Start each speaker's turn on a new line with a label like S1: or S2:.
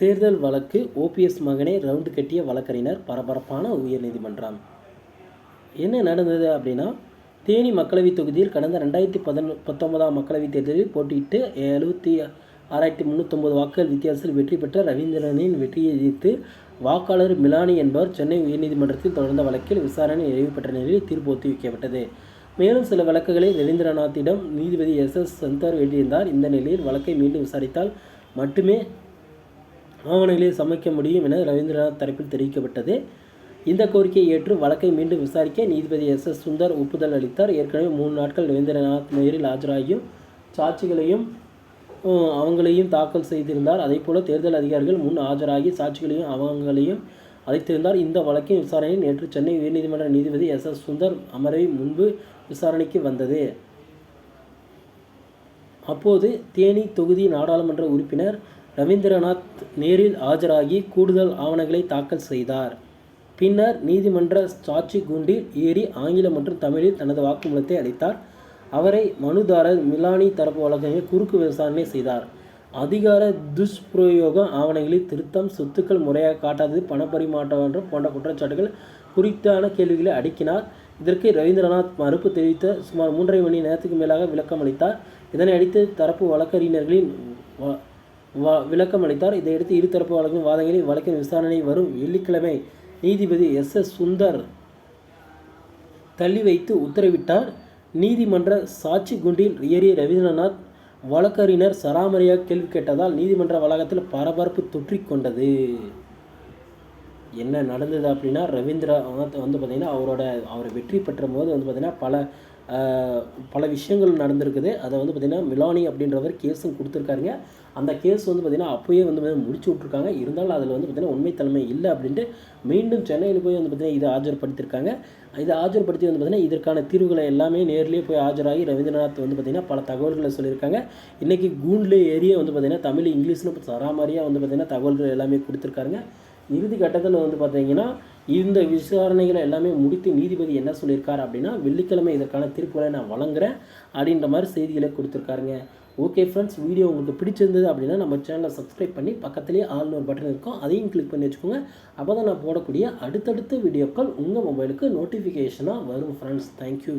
S1: தேர்தல் வழக்கு ஓபிஎஸ் மகனை ரவுண்டு கட்டிய வழக்கறிஞர் பரபரப்பான உயர்நீதிமன்றம். என்ன நடந்தது அப்படின்னா தேனி மக்களவைத் தொகுதியில் கடந்த ரெண்டாயிரத்தி பதினொ பத்தொன்பதாம் மக்களவைத் தேர்தலில் போட்டியிட்டு எழுபத்தி ஆறாயிரத்தி முந்நூற்றொம்பது வாக்குகள் வித்தியாசத்தில் வெற்றி பெற்ற ரவீந்திரனின் வெற்றியை எதிர்த்து வாக்காளர் மிலானி என்பவர் சென்னை உயர்நீதிமன்றத்தில் தொடர்ந்த வழக்கில் விசாரணை நிறைவு பெற்ற நிலையில் தீர்ப்பு ஒத்திவைக்கப்பட்டது. மேலும் சில வழக்குகளை ரவீந்திரநாத்திடம் நீதிபதி எஸ் எஸ் சந்தர் எழுதியிருந்தார். இந்த நிலையில் வழக்கை மீண்டும் விசாரித்தால் மட்டுமே ஆவணங்களை சமைக்க முடியும் என ரவீந்திரநாத் தரப்பில் தெரிவிக்கப்பட்டது. இந்த கோரிக்கையை ஏற்று வழக்கை மீண்டும் விசாரிக்க நீதிபதி எஸ். எஸ். சுந்தர் ஒப்புதல் அளித்தார். ஏற்கனவே மூணு நாட்கள் ரவீந்திரநாத் நேரில் ஆஜராகியும் சாட்சிகளையும் அவங்களையும் தாக்கல் செய்திருந்தார். அதேபோல தேர்தல் அதிகாரிகள் முன் ஆஜராகி சாட்சிகளையும் அவங்களையும் அழைத்திருந்தார். இந்த வழக்கின் விசாரணை நேற்று சென்னை உயர்நீதிமன்ற நீதிபதி எஸ். எஸ். சுந்தர் அமர்வை முன்பு விசாரணைக்கு வந்தது. அப்போது தேனி தொகுதி நாடாளுமன்ற உறுப்பினர் ரவீந்திரநாத் நேரில் ஆஜராகி கூடுதல் ஆவணங்களை தாக்கல் செய்தார். பின்னர் நீதிமன்ற சாட்சி குண்டில் ஏறி ஆங்கிலம் மற்றும் தமிழில் தனது வாக்குமூலத்தை அளித்தார். அவரை மனுதாரர் மிலானி தரப்பு வழக்கறிஞர் குறுக்கு விசாரணை செய்தார். அதிகார துஷ்பிரயோகம் ஆவணங்களில் திருத்தம் சொத்துக்கள் முறையாக காட்டாதது பணப்பரிமாற்றம் போன்ற குற்றச்சாட்டுகள் குறித்தான கேள்விகளை அடுக்கினார். இதற்கு ரவீந்திரநாத் மறுப்பு தெரிவித்த சுமார் மூன்றரை மணி நேரத்துக்கு மேலாக விளக்கம் அளித்தார் இதனை அடித்து தரப்பு வழக்கறிஞர்களின் வ- விளக்கம் அளித்தார் இதையடுத்து இருதரப்பு வழக்கின் வாதங்களில் வழக்கின் விசாரணை வரும் வெள்ளிக்கிழமை நீதிபதி எஸ். எஸ். சுந்தர் தள்ளி வைத்து உத்தரவிட்டார். நீதிமன்ற சாட்சி குண்டில் ஏறிய ரவீந்திரநாத் வழக்கறிஞர் சராமரியாக கேள்வி கேட்டதால் நீதிமன்ற வளாகத்தில் பரபரப்பு தொற்றிக்கொண்டது என்ன நடந்தது அப்படின்னா ரவீந்திரநாத் வந்து பார்த்திங்கன்னா அவரோட அவர் வெற்றி பெற்ற போது வந்து பார்த்திங்கன்னா பல பல விஷயங்கள் நடந்திருக்குது. அதை வந்து பார்த்திங்கன்னா மிலானி அப்படின்றவர் கேஸும் கொடுத்துருக்காருங்க. அந்த கேஸ் வந்து பார்த்திங்கன்னா அப்போயே வந்து முடிச்சு விட்ருக்காங்க இருந்தாலும் அதில் வந்து பார்த்திங்கன்னா உண்மைத்தன்மை இல்லை அப்படின்ட்டு மீண்டும் சென்னையில் போய் வந்து பார்த்திங்கன்னா இதை ஆஜர்படுத்தியிருக்காங்க இதை ஆஜர்படுத்தி வந்து பார்த்திங்கன்னா இதற்கான தீர்வுகளை எல்லாமே நேர்லேயே போய் ஆஜராகி ரவீந்திரநாத் வந்து பார்த்திங்கன்னா பல தகவல்களை சொல்லியிருக்காங்க. இன்றைக்கி கூண்டிலே ஏரியே வந்து பார்த்திங்கன்னா தமிழ் இங்கிலீஷ்னு சராமாரியாக வந்து பார்த்திங்கன்னா தகவல்கள் எல்லாமே கொடுத்துருக்காருங்க. இறுதி கட்டத்தில் வந்து பார்த்தீங்கன்னா இந்த விசாரணைகளை எல்லாமே முடித்து நீதிபதி என்ன சொல்லியிருக்காரு அப்படின்னா வெள்ளிக்கிழமை இதற்கான தீர்ப்புகளை நான் வழங்குறேன் அப்படின்ற மாதிரி செய்திகளை கொடுத்துருக்காருங்க. ஓகே ஃப்ரெண்ட்ஸ் வீடியோ உங்களுக்கு பிடிச்சிருந்தது அப்படின்னா நம்ம சேனலை சப்ஸ்கிரைப் பண்ணி பக்கத்துலேயே ஆல் ஒரு பட்டன் இருக்கும். அதையும் கிளிக் பண்ணி வச்சுக்கோங்க. அப்போ தான் நான் போடக்கூடிய அடுத்தடுத்த வீடியோக்கள் உங்கள் மொபைலுக்கு நோட்டிஃபிகேஷனாக வரும் ஃப்ரெண்ட்ஸ் தேங்க்யூ